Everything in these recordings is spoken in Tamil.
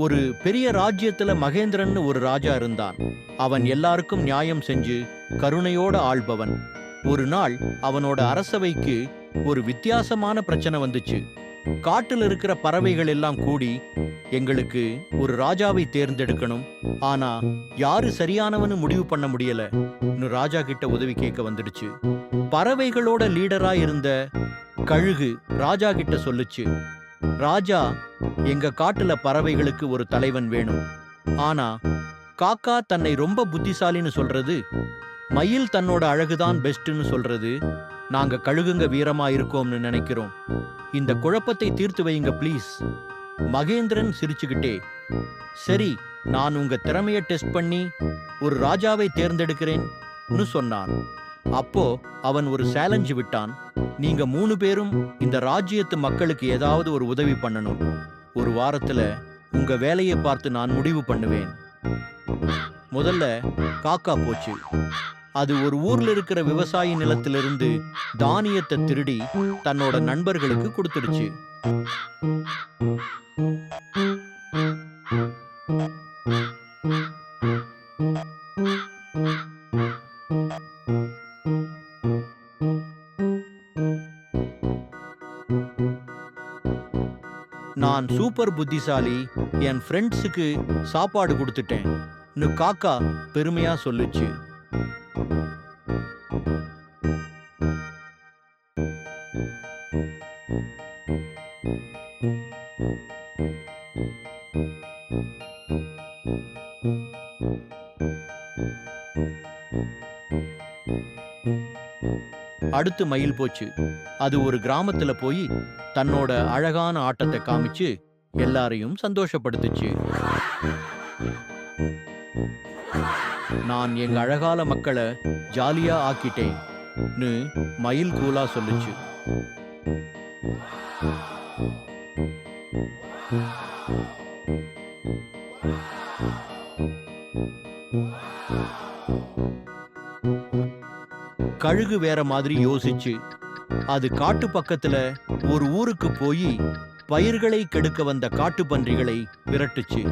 ஒரு பெரிய ராஜ்யத்துல மகேந்திரன்னு ஒரு ராஜா இருந்தான். அவன் எல்லாருக்கும் நியாயம் செஞ்சு கருணையோட ஆள்பவன். ஒரு நாள் அவனோட அரசவைக்கு ஒரு வித்தியாசமான பிரச்சனை வந்துச்சு. காட்டுல இருக்கிற பறவைகள் எல்லாம் கூடி எங்களுக்கு ஒரு ராஜாவை தேர்ந்தெடுக்கணும். ஆனா யாரு சரியானவனு முடிவு பண்ண முடியல. ராஜா கிட்ட உதவி கேட்க வந்துடுச்சு. பறவைகளோட லீடரா இருந்த கழுகு ராஜா கிட்ட சொல்லுச்சு. ராஜா எங்க காட்டுல பறவைகளுக்கு ஒரு தலைவன் வேணும். ஆனா காக்கா தன்னை ரொம்ப புத்திசாலின்னு சொல்றது மயில் தன்னோட அழகுதான் பெஸ்ட்னு சொல்றது நாங்க கழுகுங்க வீரமா இருக்கோம்னு நினைக்கிறோம். இந்த குழப்பத்தை தீர்த்து வையுங்க ப்ளீஸ். மகேந்திரன் சிரிச்சுக்கிட்டே சரி நான் உங்க திறமைய டெஸ்ட் பண்ணி ஒரு ராஜாவை தேர்ந்தெடுக்கிறேன் சொன்னான். அப்போ அவன் ஒரு சேலஞ்சு விட்டான். நீங்க மூணு பேரும் இந்த ராஜ்யத்து மக்களுக்கு ஏதாவது ஒரு உதவி பண்ணணும். ஒரு வாரத்துல உங்க வேலையை பார்த்து நான் முடிவு பண்ணுவேன். முதல்ல காக்கா போச்சு. அது ஒரு ஊர்ல இருக்கிற விவசாயி நிலத்திலிருந்து தானியத்தை திருடி தன்னோட நண்பர்களுக்கு கொடுத்துடுச்சு. நான் சூப்பர் புத்திசாலி என் ஃப்ரெண்ட்ஸுக்கு சாப்பாடு கொடுத்துட்டேன். காக்கா பெருமையா சொல்லுச்சு. அடுத்து மயில் போச்சு. அது ஒரு கிராமத்துல போய் தன்னோட அழகான ஆட்டத்தை காமிச்சு எல்லாரையும் சந்தோஷப்படுத்துச்சு. நான் எங்க அழகால மக்களை ஜாலியா ஆக்கிட்டேன்னு மயில் கூலா சொல்லுச்சு. கழுகு வேற மாதிரி யோசிச்சு. அது காட்டு பக்கத்துல ஒரு ஊருக்கு போய் பயிர்களை கெடுக்க வந்த காட்டு பன்றிகளை விரட்டுச்சு.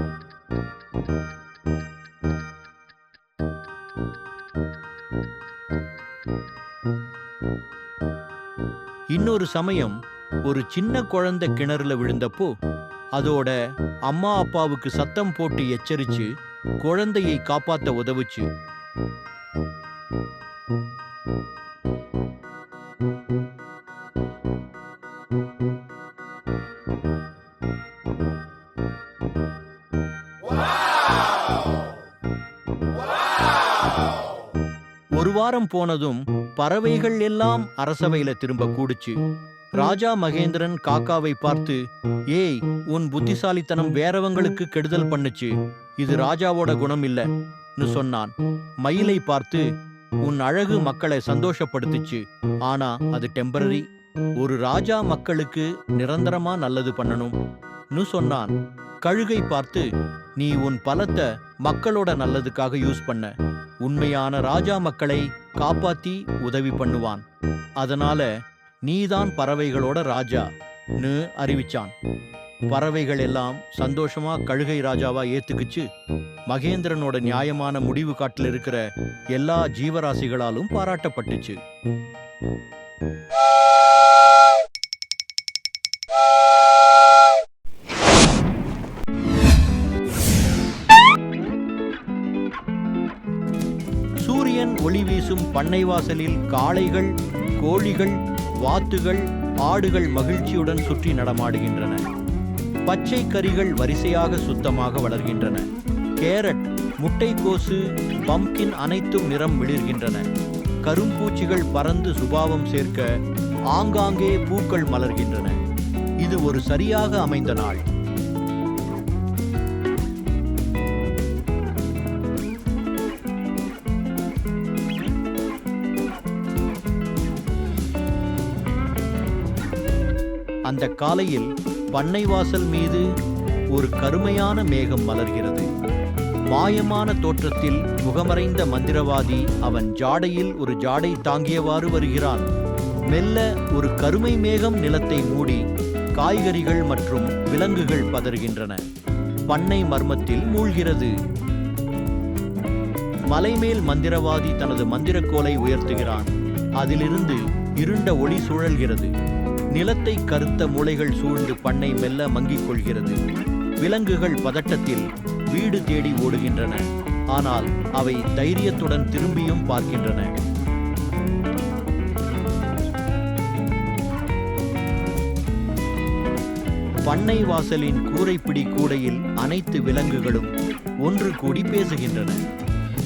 இன்னொரு சமயம் ஒரு சின்ன குழந்தை கிணறுல விழுந்தப்போ அதோட அம்மா அப்பாவுக்கு சத்தம் போட்டு எச்சரிச்சு குழந்தையை காப்பாத்த உதவுச்சு. ஒரு வாரம் போனதும் பறவைகள் எல்லாம் அரசவையில திரும்ப கூடுச்சு. ராஜா மகேந்திரன் காக்காவை பார்த்து ஏய் உன் புத்திசாலித்தனம் வேறவங்களுக்கு கெடுதல் பண்ணுச்சு. இது ராஜாவோட குணம் இல்லன்னு சொன்னான். மயிலை பார்த்து உன் அழகு மக்களை சந்தோஷப்படுத்துச்சு. ஆனா அது டெம்பரரி ஒரு ராஜா மக்களுக்கு நிரந்தரமா நல்லது பண்ணணும்னு சொன்னான். கழுகை பார்த்து நீ உன் பலத்தை மக்களோட நல்லதுக்காக யூஸ் பண்ண. உண்மையான ராஜா மக்களை காப்பாத்தி உதவி பண்ணுவான். அதனால நீதான் பறவைகளோட ராஜான்னு அறிவிச்சான். பறவைகள் எல்லாம் சந்தோஷமா கழுகை ராஜாவா ஏத்துக்குச்சு. மகேந்திரனோட நியாயமான முடிவு காட்டில் இருக்கிற எல்லா ஜீவராசிகளாலும் பாராட்டப்பட்டுச்சு. சூரியன் ஒளி வீசும் பண்ணை வாசலில் காளைகள் கோழிகள் வாத்துகள் ஆடுகள் மகிழ்ச்சியுடன் சுற்றி நடமாடுகின்றன. பச்சை கறிகள் வரிசையாக சுத்தமாக வளர்கின்றன. கேரட் முட்டைக்கோசு பம்கின் அனைத்தும் நிறம் மிளிர்கின்றன. கரும்பூச்சிகள் பறந்து சுபாவம் சேர்க்க ஆங்காங்கே பூக்கள் மலர்கின்றன. இது ஒரு சரியாக அமைந்த நாள். அந்த காலையில் பண்ணை வாசல் மீது ஒரு கருமையான மேகம் மலர்கிறது. மாயமான தோற்றத்தில் முகமறைந்த மந்திரவாதி அவன் ஜாடையில் ஒரு ஜாடை தாங்கியவாறு வருகிறான். மெல்ல ஒரு கருமை மேகம் நிலத்தை மூடி காய்கறிகள் மற்றும் விலங்குகள் பதறுகின்றன. பண்ணை மர்மத்தில் மூழ்கிறது. மலைமேல் மந்திரவாதி தனது மந்திரக்கோலை உயர்த்துகிறான். அதிலிருந்து இருண்ட ஒளி சுழல்கிறது. நிலத்தை கருத்த முளைகள் சூழ்ந்து பண்ணை மெல்ல மங்கிக் கொள்கிறது. விலங்குகள் பதட்டத்தில் வீடு தேடி ஓடுகின்றன. ஆனால் அவை தைரியத்துடன் திரும்பியும் பார்க்கின்றன. பண்ணை வாசலின் கூரைப்பிடி கூடையில் அனைத்து விலங்குகளும் ஒன்று கூடி பேசுகின்றன.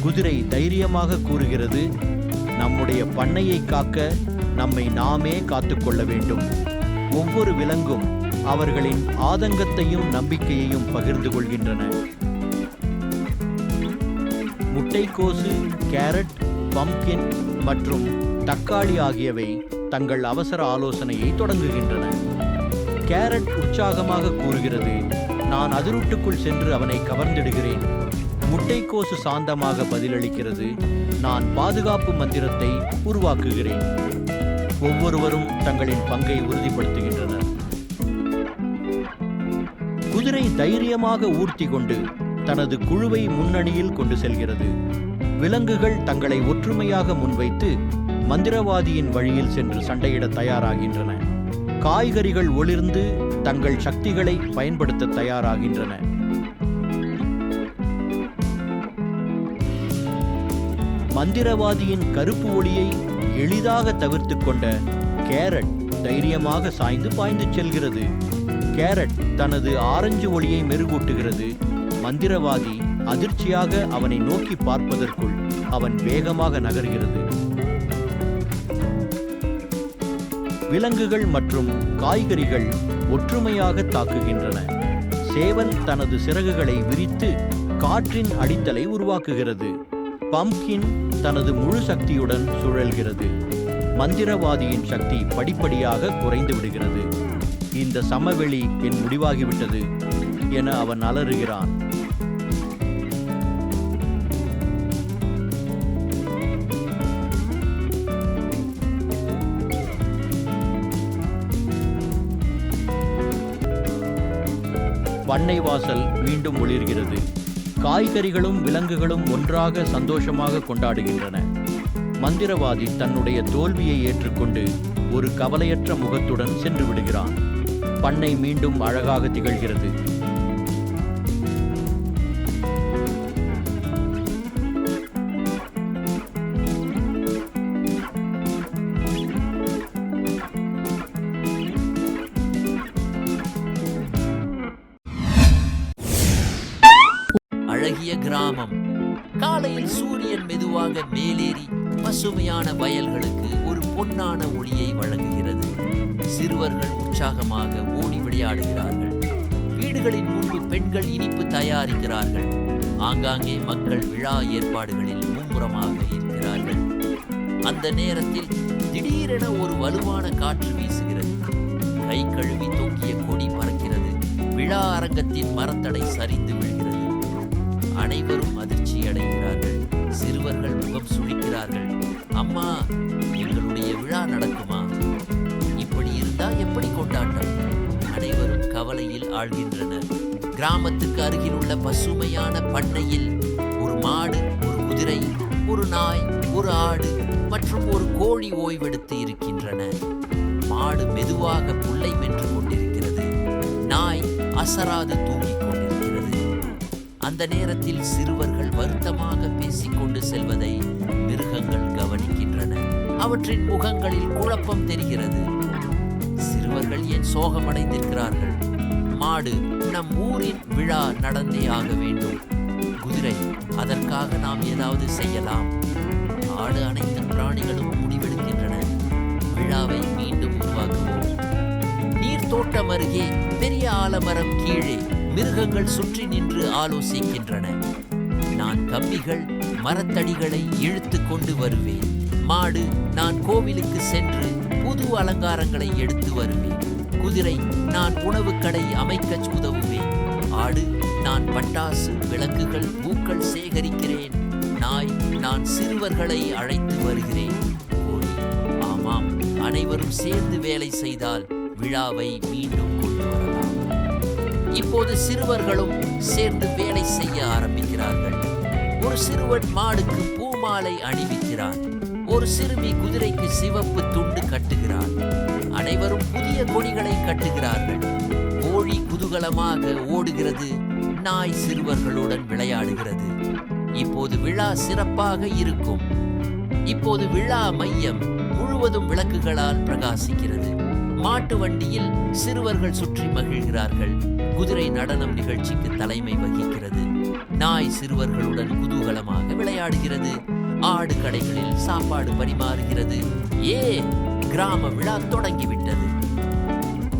குதிரை தைரியமாக கூறுகிறது நம்முடைய பண்ணையை காக்க நம்மை நாமே காத்துக்கொள்ள வேண்டும். ஒவ்வொரு விலங்கும் அவர்களின் ஆதங்கத்தையும் நம்பிக்கையையும் பகிர்ந்து கொள்கின்றன. முட்டைக்கோசு கேரட் பம்கின் மற்றும் தக்காளி ஆகியவை தங்கள் அவசர ஆலோசனையை தொடங்குகின்றன. கேரட் உற்சாகமாக கூறுகிறது நான் அதிருட்டுக்குள் சென்று அவனை கவர்ந்திடுகிறேன். முட்டைக்கோசு சாந்தமாக பதிலளிக்கிறது நான் பாதுகாப்பு மந்திரத்தை உருவாக்குகிறேன். ஒவ்வொருவரும் தங்களின் பங்கை உறுதிப்படுத்துகின்றனர். குதிரை தைரியமாக ஊர்த்தி கொண்டு தனது குழுவை முன்னணியில் கொண்டு செல்கிறது. விலங்குகள் தங்களை ஒற்றுமையாக முன்வைத்து மந்திரவாதியின் வழியில் சென்று சண்டையிட தயாராகின்றன. காய்கறிகள் ஒளிர்ந்து தங்கள் சக்திகளை பயன்படுத்த தயாராகின்றன. மந்திரவாதியின் கருப்பு ஒளியை எளிதாக தவிர்த்து கொண்ட கேரட் தைரியமாக சாய்ந்து பாய்ந்து செல்கிறது. கேரட் தனது ஆரஞ்சு ஒளியை மெருகூட்டுகிறது. மந்திரவாதி அதிர்ச்சியாக அவனை நோக்கி பார்ப்பதற்குள் அவன் வேகமாக நகர்கிறது. விலங்குகள் மற்றும் காய்கறிகள் ஒற்றுமையாக தாக்குகின்றன. சேவல் தனது சிறகுகளை விரித்து காற்றின் அடித்தலை உருவாக்குகிறது. பம்ப்கின் தனது முழு சக்தியுடன் சுழல்கிறது. மந்திரவாதியின் சக்தி படிப்படியாக குறைந்து விடுகிறது. இந்த சமவெளி என் முடிவாகிவிட்டது என அவன் அலறுகிறான். பண்ணை வாசல் மீண்டும் ஒளிர்கிறது. காய்கறிகளும் விலங்குகளும் ஒன்றாக சந்தோஷமாக கொண்டாடுகின்றன. மந்திரவாதி தன்னுடைய தோல்வியை ஏற்றுக்கொண்டு ஒரு கவலையற்ற முகத்துடன் சென்று விடுகிறான். பண்ணை மீண்டும் அழகாக திகழ்கிறது. அழகிய கிராமம். காலையில் சூரியன் மெதுவாக மேலேறி பசுமையான வயல்களுக்கு ஒரு பொன்னான ஒளியை வழங்குகிறது. சிறுவர்கள் உற்சாகமாக ஓடி விளையாடுகிறார்கள். வீடுகளின் முன்பு பெண்கள் இனிப்பு தயாரிக்கிறார்கள். ஆங்காங்கே மக்கள் விழா ஏற்பாடுகளில் மும்முரமாக இருக்கிறார்கள். அந்த நேரத்தில் திடீரென ஒரு வலுவான காற்று வீசுகிறது. கை கழுவி தொங்கிய கொடி பறக்கிறது. விழா அரங்கத்தின் மரத்தடை சரிந்து விழுகிறது அனைவரும் அதிர்ச்சி அடைகிறார்கள். சிறுவர்கள் முகம் சுழிக்கிறார்கள். அம்மா எங்களுடைய விழா நடக்குமா? இப்படி இருந்தா எப்படி கொண்டாட்டம்? அனைவரும் கவலையில் ஆழ்கின்றனர். கிராமத்துக்கு அருகில் உள்ள பசுமையான பண்ணையில் ஒரு மாடு ஒரு குதிரை ஒரு நாய் ஒரு ஆடு மற்றும் ஒரு கோழி ஓய்வெடுத்து இருக்கின்றன. மாடு மெதுவாக புல்லை மென்று கொண்டிருக்கிறது. நாய் அசராது தூங்கி அந்த நேரத்தில் சிறுவர்கள் வருத்தமாக பேசிக்கொண்டு செல்வதை மிருகங்கள் கவனிக்கின்றன. அவற்றின் முகங்களில் குழப்பம் தெரிகிறது. சிறுவர்கள் ஏன் சோகமடைந்திருக்கிறார்கள்? மாடு நம் ஊரின் விழா நடந்தே ஆக வேண்டும். குதிரை அதற்காக நாம் ஏதாவது செய்யலாம். ஆடு அனைத்து பிராணிகளும் முடிவெடுக்கின்றன. விழாவை மீண்டும் உருவாக்குவோம். நீர்த்தோட்டம் அருகே பெரிய ஆலமரம் கீழே மிருகங்கள் சுற்றி நின்று ஆலோசிக்கின்றன. நான் கம்பிகள் மரத்தடிகளை இழுத்து கொண்டு வருவேன். மாடு நான் கோவிலுக்கு சென்று புது அலங்காரங்களை எடுத்து வருவேன். குதிரை நான் உணவு கடை அமைக்கச் உதவுவேன். ஆடு நான் பட்டாசு விளக்குகள் பூக்கள் சேகரிக்கிறேன். நாய் நான் சிறுவர்களை அழைத்து வருகிறேன். கோழி ஆமாம் அனைவரும் சேர்ந்து வேலை செய்தால் விழாவை மீண்டும் இப்போது சிறுவர்களும் சேர்ந்து வேலை செய்ய ஆரம்பிக்கிறார்கள். ஒரு சிறுவன் மாடுக்கு பூமாலை அணிவிக்கிறான். ஒரு சிறுமி குதிரைக்கு சிவப்பு துண்டு கட்டுகிறான். அனைவரும் புதிய கொடிகளை கட்டுகிறார்கள். கோழி குதூகலமாக ஓடுகிறது நாய் சிறுவர்களுடன் விளையாடுகிறது. இப்போது விழா சிறப்பாக இருக்கும். இப்போது விழா மையம் முழுவதும் விளக்குகளால் பிரகாசிக்கிறது. மாட்டு வண்டியில் சிறுவர்கள் சுற்றி மகிழ்கிறார்கள். குதிரை நடனம் நிகழ்ச்சிக்கு தலைமை வகிக்கிறது. நாய் சிறுவர்களுடன் குதூகலமாக விளையாடுகிறது. ஆடு கடைகளில் சாப்பாடு பரிமாறுகிறது. ஏ கிராம விழா தொடங்கிவிட்டது.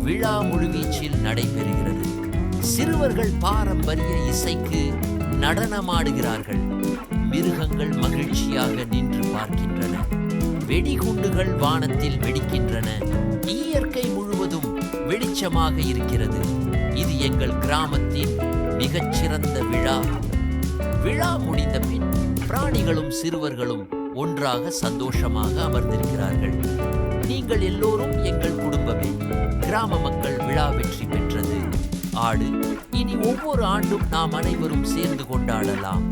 விழா முழுவீச்சில் நடைபெறுகிறது. சிறுவர்கள் பாரம்பரிய இசைக்கு நடனமாடுகிறார்கள். மிருகங்கள் மகிழ்ச்சியாக நின்று பார்க்கின்றன. வெடிகுண்டுகள் வானத்தில் வெடிக்கின்றன. இயற்கை முழுவதும் வெளிச்சமாக இருக்கிறது. இது எங்கள் கிராமத்தின் மிகச்சிறந்த விழா. விழா முடிந்த பின் பிராணிகளும் சிறுவர்களும் ஒன்றாக சந்தோஷமாக அமர்ந்திருக்கிறார்கள். நீங்கள் எல்லோரும் எங்கள் குடும்பமே. கிராம மக்கள் விழா வெற்றி பெற்றது. ஆடு இனி ஒவ்வொரு ஆண்டும் நாம் அனைவரும் சேர்ந்து கொண்டாடலாம்.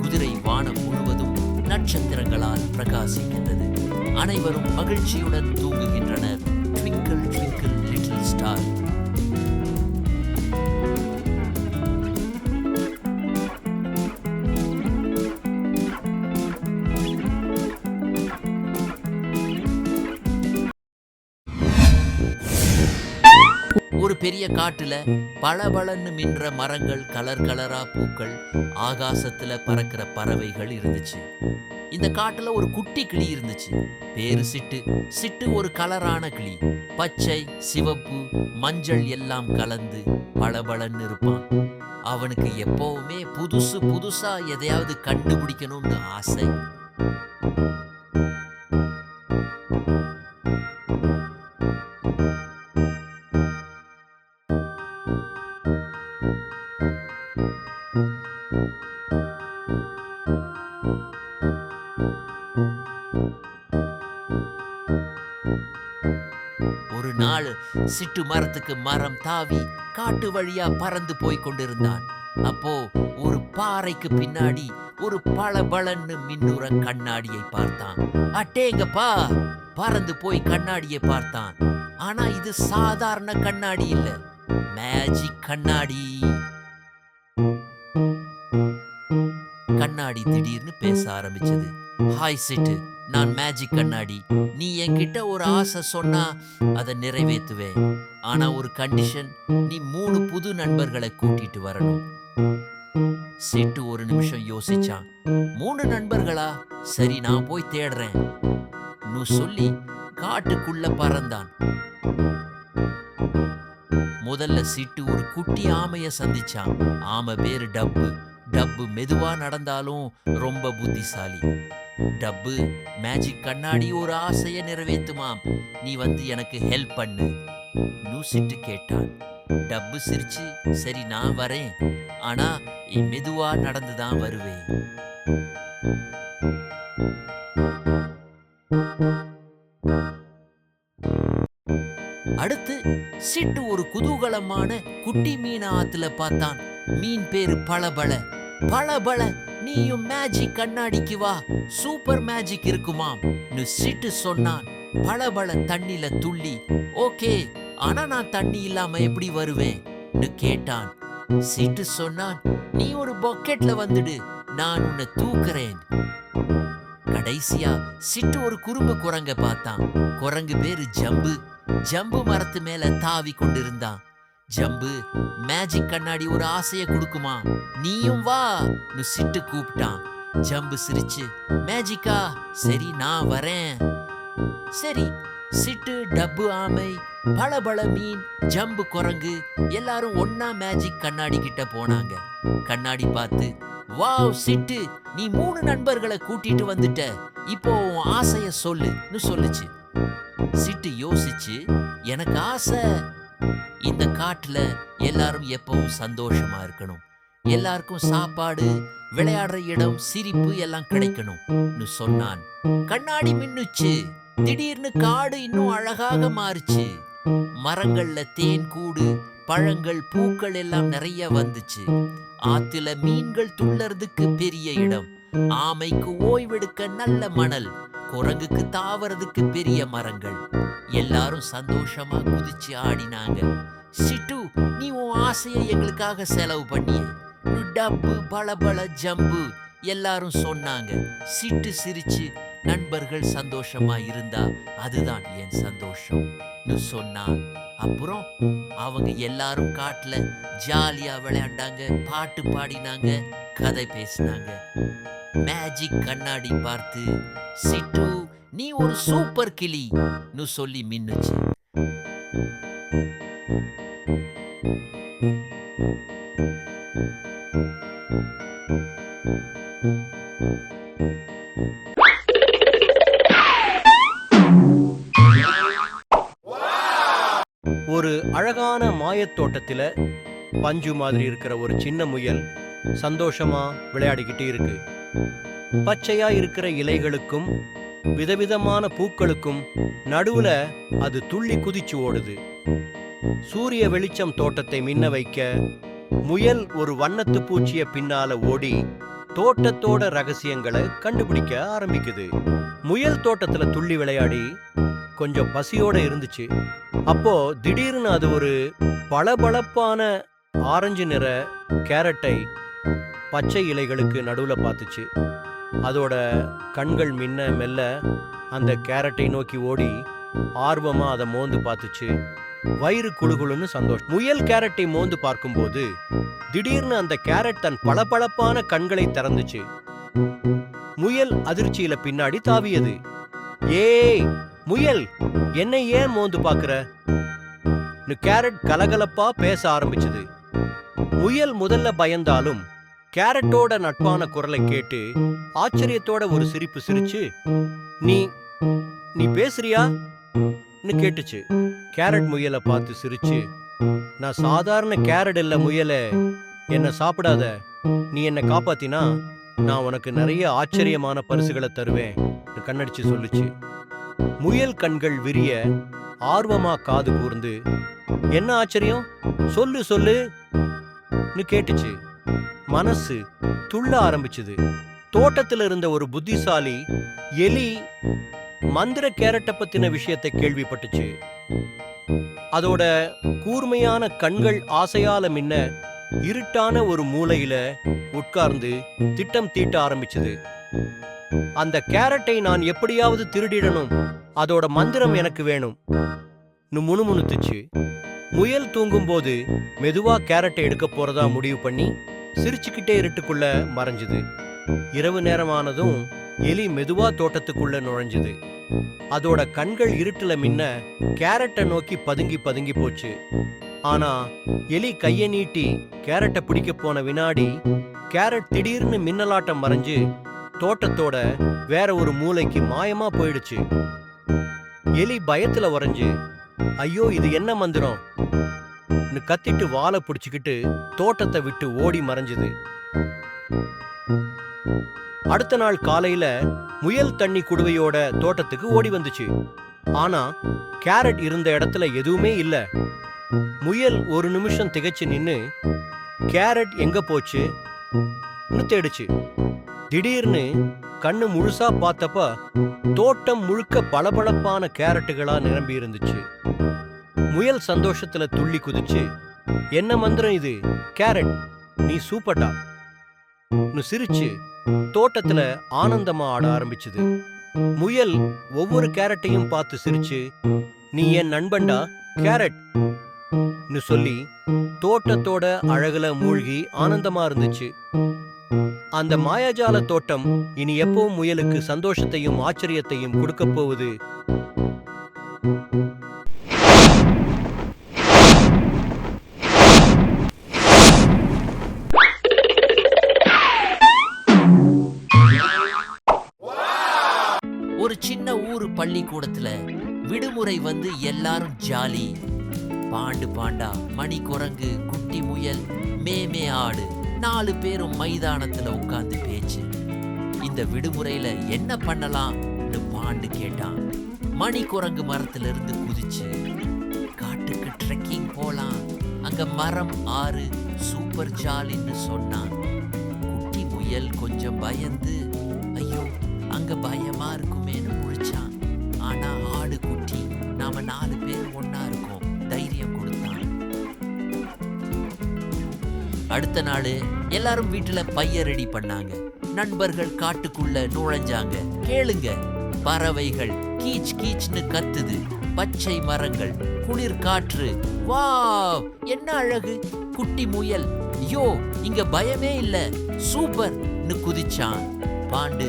குதிரை வானம் முழுவதும் நட்சத்திரங்களால் பிரகாசிக்கின்றது. அனைவரும் மகிழ்ச்சியுடன் தூங்குகின்றனர். ட்விங்கிள் ட்விங்கிள் லிட்டில் ஸ்டார் பெரிய காட்டுல பளபளன்னு மின்ற மரங்கள் கலர் கலரா பூக்கள் ஆகாசத்துல பறக்கிற பறவைகள் இருந்துச்சு. இந்த காட்டுல ஒரு குட்டி கிளி இருந்துச்சு. பேரு சிட்டு. சிட்டு ஒரு கலரான கிளி. பச்சை சிவப்பு மஞ்சள் எல்லாம் கலந்து பளபளன்னு இருப்பான். அவனுக்கு எப்பவுமே புதுசு புதுசா எதையாவது கண்டுபிடிக்கணும்னு ஆசை. ஒரு நாள் சிட்டு மரத்துக்கு மரம் தாவி காட்டு வழியா பறந்து போய் கொண்டிருந்தான். அப்போ ஒரு பாறைக்கு பின்னாடி ஒரு பளபளன்னு மின்னுற கண்ணாடியை பார்த்தான். அட்டேங்கப்பா! பறந்து போய் கண்ணாடியை பார்த்தான். ஆனா இது சாதாரண கண்ணாடி இல்ல. மேஜிக் கண்ணாடி. திடீர்னு பேச ஆரம்பிச்சது. ஹாய் சிட்டு நான் மேஜிக் கண்ணாடி. நீ என்கிட்ட ஒரு ஆசை சொன்னா அதை நிறைவேற்றுவேன். ஆனா ஒரு கண்டிஷன் நீ மூணு புது நண்பர்களை கூட்டிட்டு வரணும். சிட்டு ஒரு நிமிஷம் யோசிச்சான். மூணு நண்பர்களா? சரி நான் போய் தேடுறேன். நு சொல்லி காட்டுக்குள்ள பறந்தான். முதல்ல சிட்டு ஒரு குட்டி ஆமைய சந்திச்சான். ஆமை பேரு டப்பு. டப்பு மெதுவா நடந்தாலும் ரொம்ப புத்திசாலி. டப்பு மேஜிக் கண்ணாடி ஒரு ஆசைய நிறைவேத்துமாம். நீ வந்து எனக்கு ஹெல்ப் பண்ணு. நூசிட்டு கேட்டான். டப்பு சிரிச்சு சரி நான் வரேன். ஆனா நீ மெதுவா நடந்துதான் வருவேன். அடுத்து சிட்டு ஒரு குதூகலமான குட்டி மீன் ஆத்துல பார்த்தான். மீன் பேரு பளபள. பல நீயும் மேஜிக் கண்ணாடிக்கு வா. சூப்பர் மேஜிக் இருக்குமாம். சிட்டு சொன்னான். பல பல தண்ணில துள்ளி. ஓகே ஆனா நான் தண்ணி இல்லாம எப்படி வருவேன்? கேட்டான். சிட்டு சொன்னான். நீ ஒரு பக்கெட்ல வந்துடு. நான் உன்னை தூக்குறேன். கடைசியா சிட்டு ஒரு குறும்பு குரங்க பார்த்தான். குரங்கு பேரு ஜம்பு. ஜம்பு மரத்து மேல தாவி கொண்டிருந்தான். ஜம்பு மேஜிக் கண்ணாடி ஒரு ஆசைய கொடுக்குமா? நீயும் வா சிட்டு கூப்பிட்டான். ஜம்பு சிரிச்சு மேஜிக்கா சரி நான் வரேன். சரி சிட்டு டப்பு ஆமை பளபள மீன் ஜம்பு குரங்கு எல்லாரும் ஒன்னா மேஜிக் கண்ணாடி கிட்ட போனாங்க. கண்ணாடி பார்த்து வாவ் சிட்டு நீ மூணு நண்பர்களை கூட்டிட்டு வந்துட்ட. இப்போ உன் ஆசைய சொல்லுன்னு சொல்லுச்சு. சிட்டு யோசிச்சு எனக்கு ஆசை இந்த காட்டுல எல்லாரும் எப்பவும் சந்தோஷமா இருக்கணும். எல்லாருக்கும் சாப்பாடு விளையாடுற இடம் சிரிப்பு எல்லாம் கிடைக்கணும்னு சொன்னான். கண்ணாடி மின்னுச்சு. திடீர்னு காடு இன்னும் அழகாக மாறுச்சு. மரங்கள்ல தேன் கூடு பழங்கள் பூக்கள் எல்லாம் நிறைய வந்துச்சு. ஆத்துல மீன்கள் துள்ளறதுக்கு பெரிய இடம். ஆமைக்கு ஓய்வெடுக்க நல்ல மணல். குரங்குக்கு தாவறதுக்கு பெரிய மரங்கள். எல்லாரும் சந்தோஷமா குதிச்சு ஆடினாங்க. சிட்டு நீ உன் ஆசையை எங்களுக்காக செலவு பண்ணிய. டப்பு பளபள ஜம்பு எல்லாரும் சொன்னாங்க. சிட்டு சிரிச்சு நண்பர்கள் சந்தோஷமா இருந்தா அதுதான் என் சந்தோஷம் சொன்னா. அப்புறம் அவங்க எல்லாரும் காட்டுல ஜாலியா விளையாண்டாங்க பாட்டு பாடினாங்க கதை பேசினாங்க. மேஜிக் கண்ணாடி பார்த்து சிட்டு நீ ஒரு சூப்பர் கிளின்னு சொல்லி மின்னுச்சு. ஒரு அழகான மாயத்தோட்டத்தில் பஞ்சு மாதிரி இருக்கிற ஒரு சின்ன முயல் சந்தோஷமா விளையாடிக்கிட்டு இருக்கு. பச்சையா இருக்கிற இலைகளுக்கும் விதவிதமான பூக்களுக்கும் நடுவுல அது துள்ளி குதிச்சு ஓடுது. சூரிய வெளிச்சம் தோட்டத்தை மின்ன வைக்க முயல் ஒரு வண்ணத்து பூச்சிய பின்னால ஓடி தோட்டத்தோட ரகசியங்களை கண்டுபிடிக்க ஆரம்பிக்குது. முயல் தோட்டத்துல துள்ளி விளையாடி கொஞ்சம் பசியோட இருந்துச்சு. அப்போ திடீர்னு அது ஒரு பளபளப்பான ஆரஞ்சு நிற கேரட்டை பச்சை இலைகளுக்கு நடுவுல பார்த்துச்சு. அதோட கண்கள் மின்ன மெல்ல அந்த கேரட்டை நோக்கி ஓடி ஆர்வமா அதை மோந்து பார்த்துச்சு. வயிறு குழுகுழுன்னு சந்தோஷம் முயல் கேரட்டை மோந்து பார்க்கும்போது திடீர்னு அந்த கேரட் தன் பளபளப்பான கண்களை திறந்துச்சு. முயல் அதிர்ச்சியில பின்னாடி தாவியது. ஏய் முயல் என்னை ஏன் மோந்து பாக்குற கேரட் கலகலப்பா பேச ஆரம்பிச்சது. முயல் முதல்ல பயந்தாலும் கேரட்டோட நட்பான குரலை கேட்டு ஆச்சரியத்தோட ஒரு சிரிப்பு சிரிச்சு நீ நீ பேசுறியான்னு கேட்டுச்சு. கேரட் முயலை பார்த்து சிரிச்சு நான் சாதாரண கேரட் இல்ல முயலை என்னை சாப்பிடாத? நீ என்னை காப்பாத்தினா நான் உனக்கு நிறைய ஆச்சரியமான பரிசுகளை தருவேன் கண்ணடிச்சு சொல்லுச்சு. முயல் கண்கள் விரிய ஆர்வமா காது கூர்ந்து என்ன ஆச்சரியம்? சொல்லு சொல்லுன்னு கேட்டுச்சு. மனசு துள்ள ஆரம்பிச்சது. தோட்டத்தில் இருந்த ஒரு புத்திசாலி எலி மந்திர கேரட்டை பத்தின விஷயத்தை கேள்விப்பட்டுச்சு. அதோட கூர்மையான கண்கள் ஆசையால மின்ன இருட்டான ஒரு மூலையில உட்கார்ந்து திட்டம் தீட்ட ஆரம்பிச்சது. அந்த கேரட்டை நான் எப்படியாவது திருடிடணும். அதோட மந்திரம் எனக்கு வேணும். முணுமுணுத்துச்சு. முயல் தூங்கும்போது மெதுவா கேரட்டை எடுக்க போறதா முடிவு பண்ணி சிரிச்சுக்கிட்டே இருட்டுக்குள்ள மறைஞ்சுது. இரவு நேரமானதும் எலி மெதுவா தோட்டத்துக்குள்ள நுழைஞ்சுது. அதோட கண்கள் இருட்டுல மின்ன கேரட்டை நோக்கி பதுங்கி பதுங்கி போச்சு. ஆனா எலி கைய நீட்டி கேரட்டை பிடிக்க போன வினாடி கேரட் திடீர்னு மின்னலாட்டம் மறைஞ்சு தோட்டத்தோட வேற ஒரு மூலைக்கு மாயமா போயிடுச்சு. எலி பயத்துல உறைஞ்சு ஐயோ இது என்ன மந்திரம்? அப்படின்னு கத்திட்டு வாழை பிடிச்சுக்கிட்டு தோட்டத்தை விட்டு ஓடி மறைஞ்சது. அடுத்த நாள் காலையில முயல் தண்ணி குடுவையோட தோட்டத்துக்கு ஓடி வந்துச்சு. ஆனா கேரட் இருந்த இடத்துல எதுவுமே இல்ல. முயல் ஒரு நிமிஷம் திகைச்சு நின்னு கேரட் எங்க போச்சு? தேடுச்சு. திடீர்னு கண்ணு முழுசா பார்த்தப்ப தோட்டம் முழுக்க பளபளப்பான கேரட்டுகளா நிரம்பி இருந்துச்சு. முயல் சந்தோஷத்துல துள்ளி குதிச்சு என்ன மந்திரம் இது? கேரட். நீ சூப்பர்டா. சிரிச்சு தோட்டத்துல ஆனந்தமா ஆட ஆரம்பிச்சது. முயல் ஒவ்வொரு கேரட்டையும் பார்த்து சிரிச்சு நீ என் நண்பன்டா கேரட். சொல்லி தோட்டத்தோட அழகுல மூழ்கி ஆனந்தமா இருந்துச்சு. அந்த மாயாஜால தோட்டம் இனி எப்பவும் முயலுக்கு சந்தோஷத்தையும் ஆச்சரியத்தையும் கொடுக்க போகுது. பள்ளிக்கூடத்துல விடுமுறை வந்து எல்லாரும் ஜாலி. பாண்டு பாண்டா மணி குரங்கு குட்டி முயல் மேமே ஆடு நாலு பேரும் மைதானத்துல உட்கார்ந்து பேச்சு. இந்த விடுமுறையில என்ன பண்ணலாம்னு பாண்டு கேட்டான். மணி குரங்கு மரத்துல இருந்து குதிச்சு காட்டுக்கு ட்ரெக்கிங் போலாம். அங்க மரம் ஆறு சூப்பர் ஜாலின்னு சொன்னான். குட்டி முயல் கொஞ்சம் பயந்து ஐயோ அங்க பயமா அடுத்த நாள் எல்லாரும் வீட்டுல பைய ரெடி பண்ணாங்க. நண்பர்கள் காட்டுக்குள்ள நுழைஞ்சாங்க. கேளுங்க. பறவைகள் கீச் கீச்னு கத்துது. பச்சை மரங்கள் குளிர் காற்று வாவ்! என்ன அழகு? குட்டி முயல். ஐயோ இங்க பயமே இல்ல. சூப்பர்னு குதிச்சான் பாண்டு.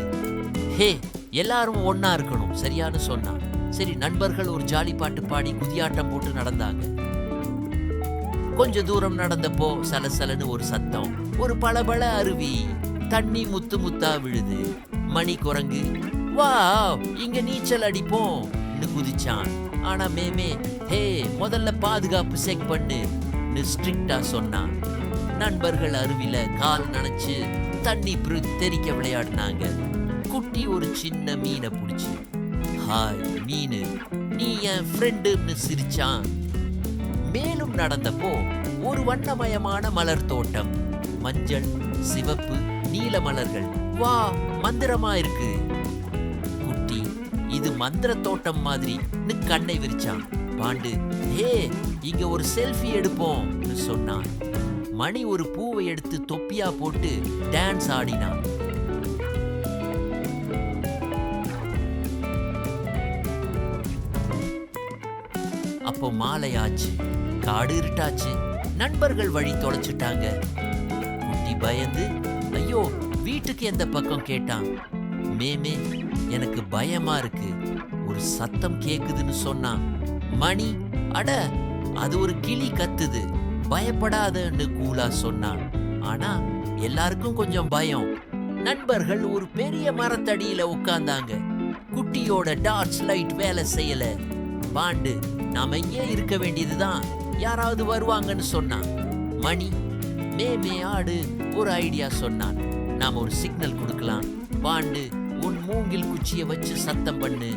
ஹே எல்லாரும் ஒன்னா இருக்கணும் சரியான்னு சொன்னான். சரி நண்பர்கள் ஒரு ஜாலி பாட்டு பாடி குதியாட்டம் போட்டு நடந்தாங்க. கொஞ்ச தூரம் நடந்தப்போ சலசலன்னு ஒரு சத்தம். ஒரு பளபள அருவி. தண்ணி முத்து முத்தா விழுது. மணி குரங்கு வா இங்க நீச்சல் அடிப்போம் குதிச்சான். ஆனா மேமே ஹே முதல்ல பாதுகாப்பு செக் பண்ணு ஸ்ட்ரிக்டா சொன்னான். நண்பர்கள் அருவில கால் நனைச்சு தண்ணி பிரு தெறிக்க விளையாடினாங்க. குட்டி ஒரு சின்ன மீனை பிடிச்சி. ஹாய் மீனு. நீ என் ஃப்ரெண்டுன்னு சிரிச்சான். மேலும் நடந்தப்போ ஒரு வண்ணமயமான மலர் தோட்டம். மஞ்சள் சிவப்பு நீல மலர்கள். வா மந்திரமா இருக்கு. குட்டி இது மந்திர தோட்டம் மாதிரி. கண்ணை விரிச்சான். பாண்டு ஏ இங்க ஒரு செல்ஃபி எடுப்போம்னு சொன்னான். மணி ஒரு பூவை எடுத்து தொப்பியா போட்டு டான்ஸ் ஆடினான். அப்போ மாலையாச்சு காடு இருட்டாச்சு நண்பர்கள் வழி தொலைச்சிட்டாங்க. குட்டி பயந்து ஐயோ வீட்டுக்கு எந்த பக்கம் கேட்டான். மேமே எனக்கு பயமா இருக்கு. ஒரு சத்தம் கேக்குதுன்னு சொன்னான். மணி அட அது ஒரு கிளி கத்துது. பயப்படாதன்னு கூலா சொன்னான். ஆனா எல்லாருக்கும் கொஞ்சம் பயம். நண்பர்கள் ஒரு பெரிய மரத்தடியில உட்கார்ந்தாங்க. குட்டியோட டார்ச் லைட் வேலை செய்யல. பாண்டு நாம இங்கே இருக்க வேண்டியதுதான். யாராவது வருவாங்கன்னு சொன்னான் மணி மேமே ஆடு ஒரு ஐடியா சொன்னான். நாம ஒரு சிக்னல் கொடுக்கலாம். பாண்டு உன் மூங்கில் குச்சியை வச்சு சத்தம் பண்ணு.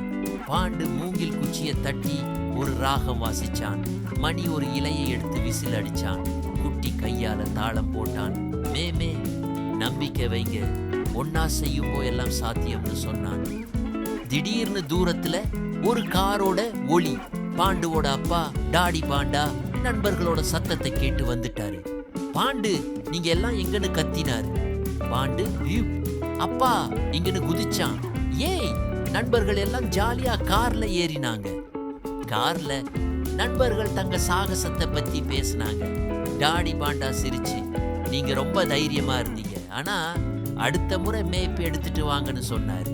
பாண்டு மூங்கில் குச்சியை தட்டி ஒரு ராகம் வாசிச்சான். மணி ஒரு இலையை எடுத்து விசில் அடிச்சான். குட்டி கையால தாளம் போட்டான். மேமே நம்பிக்கை வைங்க. ஒன்னா செய்யும் எல்லாம் சாத்தியம்னு சொன்னான். திடீர்னு தூரத்துல ஒரு காரோட ஒளி. பாண்டுவோட அப்பா டாடி பாண்டா நண்பர்களோட சத்தத்தை கேட்டு வந்துட்டாரு. பாண்டு நீங்க எல்லாம் எங்கன்னு கத்தினாரு. பாண்டு அப்பா இங்கன்னு குதிச்சான். ஏய் நண்பர்கள் எல்லாம் ஜாலியா கார்ல ஏறினாங்க. கார்ல நண்பர்கள் தங்க சாகசத்தை பத்தி பேசினாங்க. டாடி பாண்டா சிரிச்சு நீங்க ரொம்ப தைரியமா இருந்தீங்க. ஆனா அடுத்த முறை மேய்ப்பு எடுத்துட்டு வாங்கன்னு சொன்னாரு.